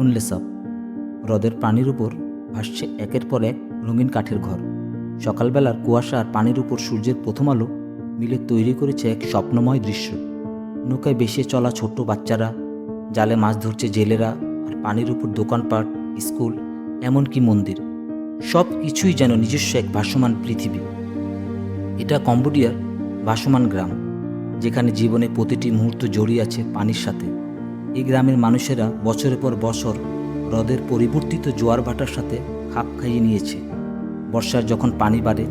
টুনলেসাপ হ্রদের পানির উপর ভাসছে একের পর এক রঙিন কাঠের ঘর। সকালবেলার কুয়াশা আর পানির উপর সূর্যের প্রথম আলো মিলে তৈরি করেছে এক স্বপ্নময় দৃশ্য। নৌকায় বেশি চলা ছোট্ট বাচ্চারা, জালে মাছ ধরছে জেলেরা আর পানির উপর দোকানপাট, স্কুল, এমনকি মন্দির, সব কিছুই যেন নিজস্ব এক ভাসমান পৃথিবী। এটা কম্বোডিয়ার ভাসমান গ্রাম, যেখানে জীবনে প্রতিটি মুহূর্ত জড়িয়ে আছে পানির সাথে। এই গ্রামের মানুষেরা বছরের পর বছর হ্রদের পরিবর্তিত জোয়ার ভাটার সাথে খাপ খাইয়ে নিয়েছে। বর্ষার যখন পানি বাড়ে,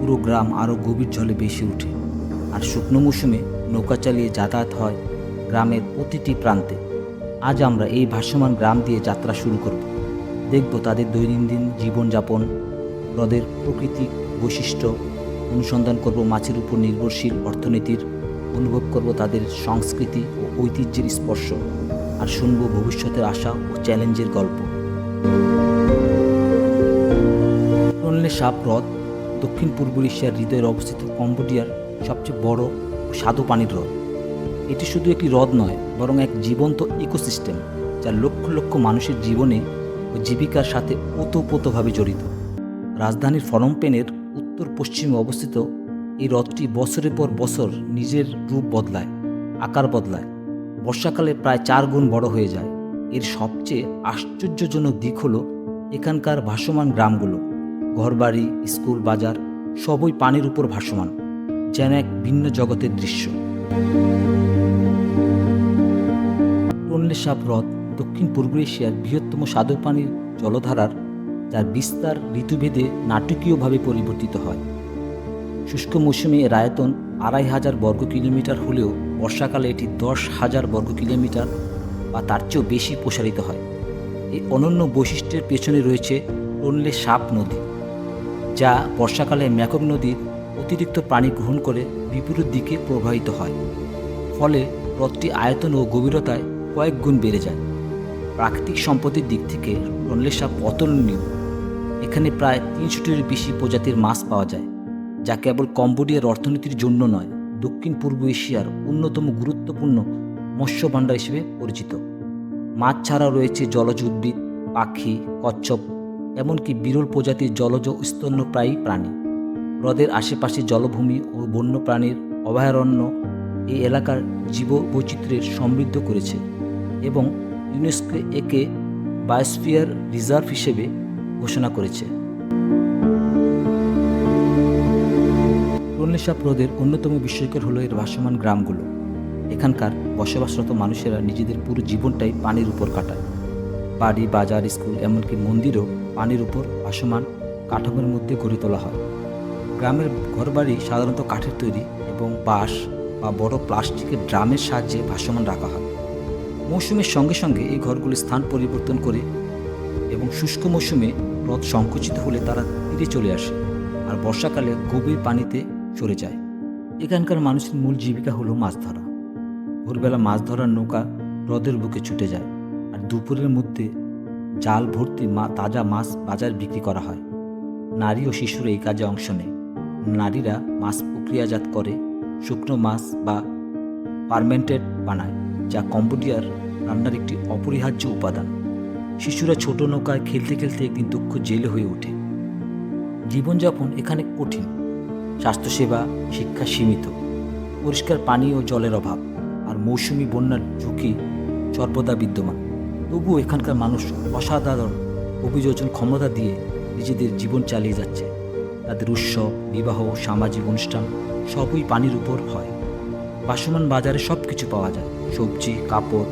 পুরো গ্রাম আরও গভীর জলে বেশি ওঠে। আর শুকনো মৌসুমে নৌকা চালিয়ে যাতায়াত হয় গ্রামের প্রতিটি প্রান্তে। আজ আমরা এই ভাসমান গ্রাম দিয়ে যাত্রা শুরু করব। দেখব তাদের দৈনন্দিন জীবনযাপন, হ্রদের প্রাকৃতিক বৈশিষ্ট্য, অনুসন্ধান করব মাছের উপর নির্ভরশীল অর্থনীতির, অনুভব করব তাদের সংস্কৃতি ও ঐতিহ্যের স্পর্শ। আর শুনব ভবিষ্যতের আশা ও চ্যালেঞ্জের গল্প। সাপ, হ্রদ, দক্ষিণ পূর্ব এশিয়ার হৃদয়ে অবস্থিত কম্বোডিয়ার সবচেয়ে বড় ও স্বাদু পানির হ্রদ। এটি শুধু একটি হ্রদ নয়, বরং এক জীবন্ত ইকোসিস্টেম যা লক্ষ লক্ষ মানুষের জীবনে ও জীবিকার সাথে ওতপ্রোতভাবে জড়িত। রাজধানীর ফরমপেনের উত্তর পশ্চিমে অবস্থিত এই হ্রদটি বছরের পর বছর নিজের রূপ বদলায়, আকার বদলায়। বর্ষাকালে প্রায় চার গুণ বড় হয়ে যায়। এর সবচেয়ে আশ্চর্যজনক দিক হলো এখানকার ভাসমান গ্রামগুলো। ঘরবাড়ি, স্কুল বাজার সবই পানির উপর ভাসমান, যেন এক ভিন্ন জগতের দৃশ্য। টনলে সাপ হ্রদ দক্ষিণ পূর্ব এশিয়ার বৃহত্তম স্বাদু পানির জলধারার, যার বিস্তার ঋতুভেদে নাটকীয়ভাবে পরিবর্তিত হয়। শুষ্ক মৌসুমে এর আয়তন আড়াই হাজার বর্গ কিলোমিটার হলেও বর্ষাকালে এটি দশ হাজার বর্গ কিলোমিটার বা তার চেয়েও বেশি প্রসারিত হয়। এই অনন্য বৈশিষ্ট্যের পেছনে রয়েছে টনলে সাপ নদী, যা বর্ষাকালে ম্যাকক নদীর অতিরিক্ত পানি গ্রহণ করে বিপরীত দিকে প্রবাহিত হয়। ফলে হ্রদটি আয়তন ও গভীরতায় কয়েক গুণ বেড়ে যায়। প্রাকৃতিক সম্পদের দিক থেকে টনলে সাপ অতুলনীয়। এখানে প্রায় তিনশোটির বেশি প্রজাতির মাছ পাওয়া যায়, যা কেবল কম্বোডিয়ার অর্থনীতির জন্য নয় দক্ষিণ পূর্ব এশিয়ার অন্যতম গুরুত্বপূর্ণ মৎস্য ভাণ্ডার হিসেবে পরিচিত। মাছ ছাড়াও রয়েছে জলজ উদ্ভিদ, পাখি, কচ্ছপ, এমনকি বিরল প্রজাতির জলজ স্তন্যপ্রায়ী প্রাণী। হ্রদের আশেপাশে জলভূমি ও বন্যপ্রাণীর অভয়ারণ্য এই এলাকার জীববৈচিত্র্যের সমৃদ্ধ করেছে এবং ইউনেস্কো একে বায়োস্ফিয়ার রিজার্ভ হিসেবে ঘোষণা করেছে। টনলেসাপ হ্রদের অন্যতম বিস্ময়কর হলো এর ভাসমান গ্রামগুলো। এখানকার বসবাসরত মানুষেরা নিজেদের পুরো জীবনটাই পানির উপর কাটায়। বাড়ি, বাজার, স্কুল, এমনকি মন্দিরও পানির উপর ভাসমান কাঠামোর মধ্যে গড়ে তোলা হয়। গ্রামের ঘরবাড়ি সাধারণত কাঠের তৈরি এবং বাঁশ বা বড় প্লাস্টিকের ড্রামের সাহায্যে ভাসমান রাখা হয়। মৌসুমের সঙ্গে সঙ্গে এই ঘরগুলি স্থান পরিবর্তন করে এবং শুষ্ক মৌসুমে হ্রদ সংকুচিত হলে তারা তীরে চলে আসে। আর বর্ষাকালে গভীর পানিতে চলে যায়। এখানকার মানুষের মূল জীবিকা হলো মাছ ধরা। ভোরবেলা মাছ ধরার নৌকা হ্রদের বুকে ছুটে যায় আর দুপুরের মধ্যে জাল ভর্তি মা তাজা মাছ বাজার বিক্রি করা হয়। নারী ও শিশুরা এই কাজে অংশ নেয়। নারীরা মাছ প্রক্রিয়াজাত করে, শুকনো মাছ বা পারমেন্টেড বানায়, যা কম্বোডিয়ার রান্নার একটি অপরিহার্য উপাদান। শিশুরা ছোট নৌকায় খেলতে খেলতে একদিন দুঃখ জেলে হয়ে ওঠে। জীবনযাপন এখানে কঠিন। স্বাস্থ্যসেবা, শিক্ষা সীমিত, পরিষ্কার পানি ও জলের অভাব আর মৌসুমি বন্যার ঝুঁকি সর্বদা বিদ্যমান। তবুও এখানকার মানুষ অসাধারণ অভিযোজন ক্ষমতা দিয়ে নিজেদের জীবন চালিয়ে যাচ্ছে। তাদের উৎসব, বিবাহ সামাজিক অনুষ্ঠান সবই পানির উপর হয়। ভাসমান বাজারে সব কিছু পাওয়া যায়। সবজি, কাপড়,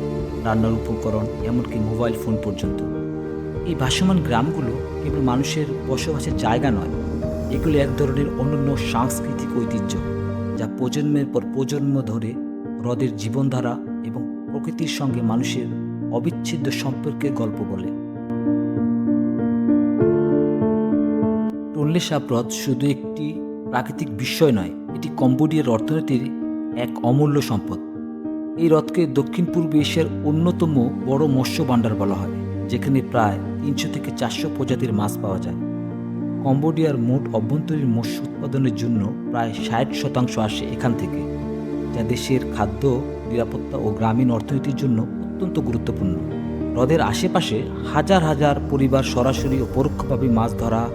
রান্নার উপকরণ, এমনকি মোবাইল ফোন পর্যন্ত। এই ভাসমান গ্রামগুলো কেবল মানুষের বসবাসের জায়গা নয় এগুলো এক ধরনের অনন্য সাংস্কৃতিক ঐতিহ্য যা প্রজন্মের পর প্রজন্ম ধরে হ্রদের জীবনধারা এবং প্রকৃতির সঙ্গে মানুষের অবিচ্ছেদ্য সম্পর্কের গল্প বলে। টনলে হ্রদ শুধু একটি প্রাকৃতিক বিষয় নয়, এটি কম্বোডিয়ার অর্থনীতির এক অমূল্য সম্পদ। এই হ্রদকে দক্ষিণ পূর্ব এশিয়ার অন্যতম বড় মৎস্য ভাণ্ডার বলা হয়, যেখানে প্রায় তিনশো থেকে চারশো প্রজাতির মাছ পাওয়া যায়। কম্বোডিয়ার মোট অভ্যন্তরীণ মৎস্য উৎপাদনের জন্য প্রায় ষাট শতাংশ আসে এখান থেকে, যা দেশের খাদ্য, নিরাপত্তা ও গ্রামীণ অর্থনীতির জন্য অত্যন্ত গুরুত্বপূর্ণ। হ্রদের আশেপাশে হাজার হাজার পরিবার সরাসরি ও পরোক্ষভাবে মাছ ধরা,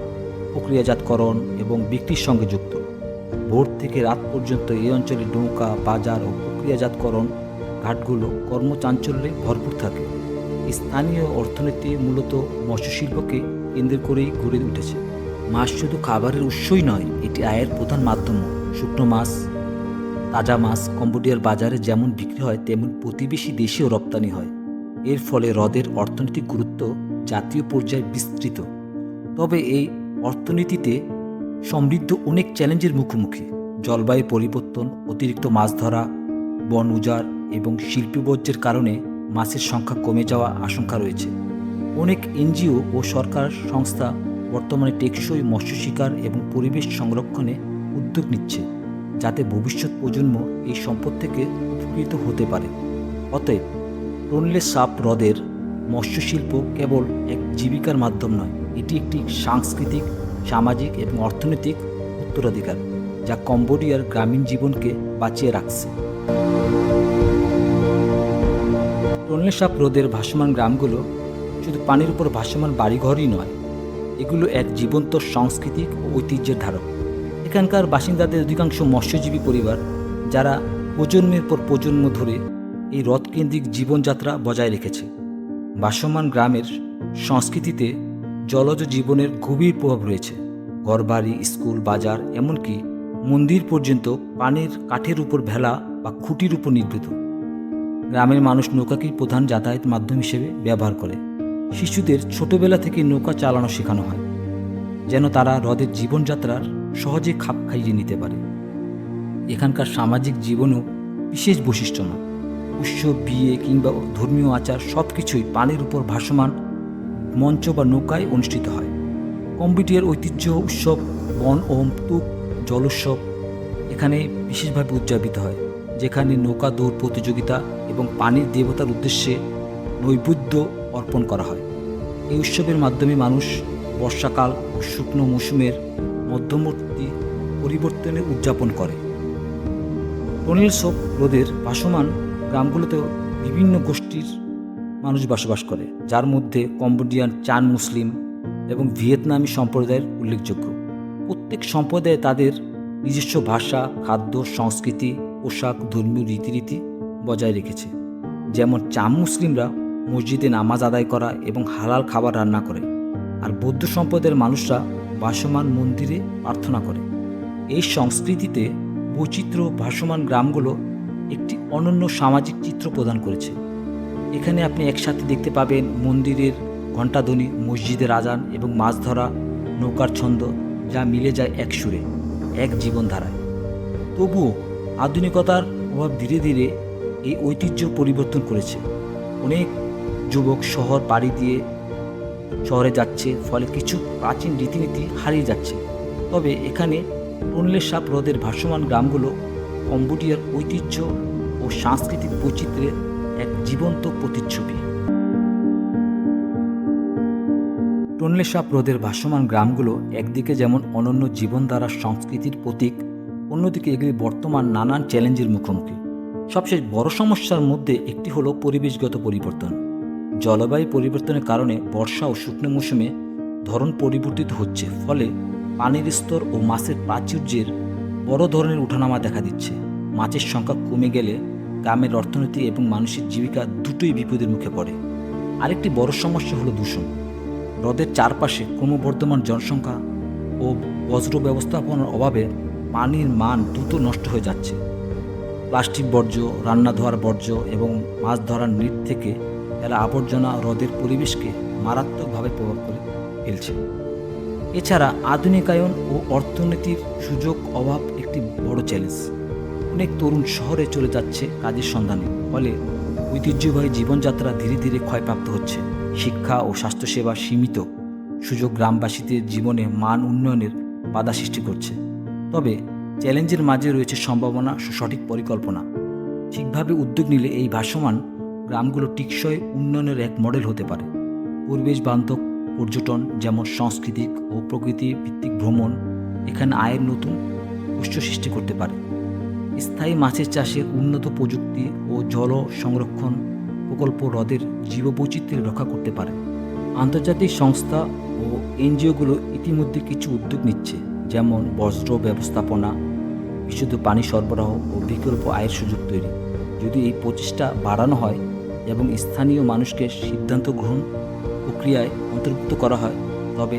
প্রক্রিয়াজাতকরণ এবং বিক্রির সঙ্গে যুক্ত। ভোর থেকে রাত পর্যন্ত এই অঞ্চলে নৌকা, বাজার ও প্রক্রিয়াজাতকরণ ঘাটগুলো কর্মচাঞ্চল্যে ভরপুর থাকে। স্থানীয় অর্থনীতি মূলত মৎস্যশিল্পকে কেন্দ্র করেই গড়ে উঠেছে। মাছ শুধু খাবারের উৎসই নয়, এটি আয়ের প্রধান মাধ্যম। শুকনো মাছ, তাজা মাছ কম্বোডিয়ার বাজারে যেমন বিক্রি হয়, তেমন প্রতিবেশী দেশেও রপ্তানি হয়। এর ফলে হ্রদের অর্থনৈতিক গুরুত্ব জাতীয় পর্যায়ে বিস্তৃত। তবে এই অর্থনীতিতে সমৃদ্ধ অনেক চ্যালেঞ্জের মুখোমুখি। জলবায়ু পরিবর্তন, অতিরিক্ত মাছ ধরা, বন উজাড় এবং শিল্পী বর্জ্যের কারণে মাছের সংখ্যা কমে যাওয়া আশঙ্কা রয়েছে। অনেক এনজিও ও সরকার সংস্থা বর্তমানে টেকসই মৎস্য শিকার এবং পরিবেশ সংরক্ষণে উদ্যোগ নিচ্ছে, যাতে ভবিষ্যৎ প্রজন্ম এই সম্পদ থেকে উপকৃত হতে পারে। অতএব টনলে সাপ হ্রদের মৎস্যশিল্প কেবল এক জীবিকার মাধ্যম নয়, এটি একটি সাংস্কৃতিক, সামাজিক এবং অর্থনৈতিক উত্তরাধিকার, যা কম্বোডিয়ার গ্রামীণ জীবনকে বাঁচিয়ে রাখছে। টনলে সাপ হ্রদের ভাসমান গ্রামগুলো শুধু পানির উপর ভাসমান বাড়িঘরই নয় এগুলো এক জীবন্ত সাংস্কৃতিক ও ঐতিহ্যের ধারক। এখানকার বাসিন্দাদের অধিকাংশ মৎস্যজীবী পরিবার, যারা প্রজন্মের পর প্রজন্ম ধরে এই হ্রদকেন্দ্রিক জীবনযাত্রা বজায় রেখেছে। বাসমান গ্রামের সংস্কৃতিতে জলজ জীবনের গভীর প্রভাব রয়েছে। ঘরবাড়ি, স্কুল, বাজার, এমনকি মন্দির পর্যন্ত পানির কাঠের উপর ভেলা বা খুঁটির উপর নির্মিত। গ্রামের মানুষ নৌকাকেই প্রধান যাতায়াত মাধ্যম হিসেবে ব্যবহার করে। শিশুদের ছোটবেলা থেকে নৌকা চালানো শেখানো হয়, যেন তারা হ্রদের জীবনযাত্রার সহজে খাপ খাইয়ে নিতে পারে। এখানকার সামাজিক জীবনও বিশেষ বৈশিষ্ট্য নয়। উৎসব, বিয়ে কিংবা ধর্মীয় আচার সব কিছুই পানির উপর ভাসমান মঞ্চ বা নৌকায় অনুষ্ঠিত হয়। কম্পিটিয়ার ঐতিহ্য, উৎসব, বন ও তুক জলোৎসব এখানে বিশেষভাবে উদযাপিত হয়, যেখানে নৌকা দৌড় প্রতিযোগিতা এবং পানির দেবতার উদ্দেশ্যে নৈবেদ্য অর্পণ করা হয়। এই উৎসবের মাধ্যমে মানুষ বর্ষাকাল, শুকনো মৌসুমের মধ্যবর্তী পরিবর্তনে উদযাপন করে। টনিল সোপ হ্রদের ভাসমান গ্রামগুলোতেও বিভিন্ন গোষ্ঠীর মানুষ বসবাস করে, যার মধ্যে কম্বোডিয়ান, চান মুসলিম এবং ভিয়েতনামি সম্প্রদায়ের উল্লেখযোগ্য। প্রত্যেক সম্প্রদায়ে তাদের নিজস্ব ভাষা, খাদ্য, সংস্কৃতি, পোশাক, ধর্মীয় রীতিনীতি বজায় রেখেছে। যেমন চাম মুসলিমরা মসজিদে নামাজ আদায় করা এবং হালাল খাবার রান্না করে। আর বৌদ্ধ সম্প্রদায়ের মানুষরা ভাসমান মন্দিরে প্রার্থনা করে। এই সংস্কৃতিতে বৈচিত্র্য ভাসমান গ্রামগুলো একটি অনন্য সামাজিক চিত্র প্রদান করেছে। এখানে আপনি একসাথে দেখতে পাবেন মন্দিরের ঘণ্টাধ্বনি, মসজিদের আজান এবং মাছ ধরা, নৌকার ছন্দ যা মিলে যায় এক সুরে, এক জীবনধারায়। তবুও আধুনিকতার প্রভাব ধীরে ধীরে এই ঐতিহ্য পরিবর্তন করেছে। অনেক যুবক শহর পাড়ি দিয়ে শহরে যাচ্ছে, ফলে কিছু প্রাচীন রীতিনীতি হারিয়ে যাচ্ছে। তবে এখানে টনলে হ্রদের ভাসমান গ্রামগুলো কম্বোডিয়ার ঐতিহ্য ও সাংস্কৃতিক বৈচিত্র্যের এক জীবন্ত প্রতিচ্ছবি। টনলে হ্রদের ভাসমান গ্রামগুলো একদিকে যেমন অনন্য জীবনধারার সংস্কৃতির প্রতীক, অন্যদিকে এগুলি বর্তমান নানান চ্যালেঞ্জের মুখোমুখি। সবচেয়ে বড় সমস্যার মধ্যে একটি হলো পরিবেশগত পরিবর্তন। জলবায়ু পরিবর্তনের কারণে বর্ষা ও শুকনো মৌসুমে ধরন পরিবর্তিত হচ্ছে, ফলে পানির স্তর ও মাছের প্রাচুর্যের বড় ধরনের উঠানামা দেখা দিচ্ছে। মাছের সংখ্যা কমে গেলে গ্রামের অর্থনীতি এবং মানুষের জীবিকা দুটোই বিপদের মুখে পড়ে। আরেকটি বড় সমস্যা হলো দূষণ। হ্রদের চারপাশে ক্রমবর্ধমান জনসংখ্যা ও বজ্র ব্যবস্থাপনার অভাবে পানির মান দ্রুত নষ্ট হয়ে যাচ্ছে। প্লাস্টিক বর্জ্য, রান্না ধোয়ার বর্জ্য এবং মাছ ধরার নেট থেকে এরা আবর্জনা হ্রদের পরিবেশকে মারাত্মকভাবে প্রভাব করে ফেলছে। এছাড়া আধুনিকায়ন ও অর্থনীতির সুযোগ অভাব একটি বড় চ্যালেঞ্জ অনেক তরুণ শহরে চলে যাচ্ছে কাজের সন্ধানে, ফলে ঐতিহ্যবাহী জীবনযাত্রা ধীরে ধীরে ক্ষয়প্রাপ্ত হচ্ছে। শিক্ষা ও স্বাস্থ্যসেবা সীমিত, সুযোগ গ্রামবাসীদের জীবনে মান উন্নয়নের বাধা সৃষ্টি করছে। তবে চ্যালেঞ্জের মাঝে রয়েছে সম্ভাবনা সঠিক পরিকল্পনা। ঠিকভাবে উদ্যোগ নিলে এই ভাসমান গ্রামগুলো টিকসই উন্নয়নের এক মডেল হতে পারে। পরিবেশ বান্ধব পর্যটন যেমন সাংস্কৃতিক ও প্রকৃতি ভিত্তিক ভ্রমণ এখানে আয়ের নতুন উৎস সৃষ্টি করতে পারে। স্থায়ী মাছের চাষে উন্নত প্রযুক্তি ও জল সংরক্ষণ প্রকল্প হ্রদের জীববৈচিত্র্য রক্ষা করতে পারে। আন্তর্জাতিক সংস্থা ও এনজিওগুলো ইতিমধ্যে কিছু উদ্যোগ নিচ্ছে, যেমন বজ্র ব্যবস্থাপনা, বিশুদ্ধ পানি সরবরাহ ও বিকল্প আয়ের সুযোগ তৈরি। যদি এই প্রচেষ্টা বাড়ানো হয় এবং স্থানীয় মানুষকে সিদ্ধান্ত গ্রহণ প্রক্রিয়ায় অন্তর্ভুক্ত করা হয়। তবে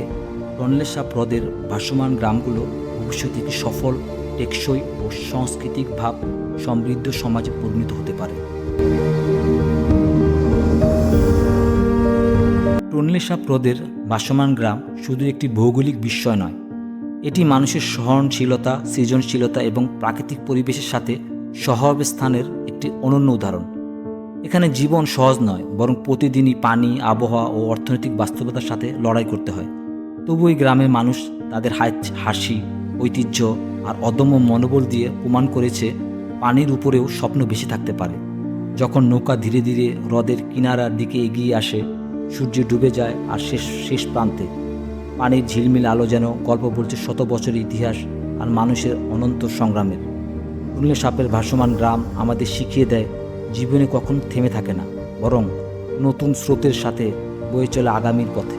রনলেসাপ হ্রদের ভাসমান গ্রামগুলো ভবিষ্যতে একটি সফল, টেকসই ও সাংস্কৃতিক ভাব সমৃদ্ধ সমাজে পরিণত হতে পারে। টনলেসাপ হ্রদের ভাসমান গ্রাম শুধু একটি ভৌগোলিক বিস্ময় নয়, এটি মানুষের সহনশীলতা, সৃজনশীলতা এবং প্রাকৃতিক পরিবেশের সাথে সহাবস্থানের একটি অনন্য উদাহরণ। এখানে জীবন সহজ নয়, বরং প্রতিদিনই পানি, আবহাওয়া ও অর্থনৈতিক বাস্তবতার সাথে লড়াই করতে হয়। তবু এই গ্রামের মানুষ তাদের হাস- ঐতিহ্য আর অদম্য মনোবল দিয়ে প্রমাণ করেছে পানির উপরেও স্বপ্ন বেশি থাকতে পারে। যখন নৌকা ধীরে ধীরে হ্রদের কিনারার দিকে এগিয়ে আসে, সূর্য ডুবে যায় আর শেষ শেষ প্রান্তে। পানির ঝিলমিল আলো যেন গল্প বলছে শত বছরের ইতিহাস আর মানুষের অনন্ত সংগ্রামের। উল্লে সাপের ভাসমান গ্রাম আমাদের শিখিয়ে দেয় জীবনে কখন থেমে থাকে না বরং নতুন স্রোতের সাথে বয়ে চলে আগামীর পথে।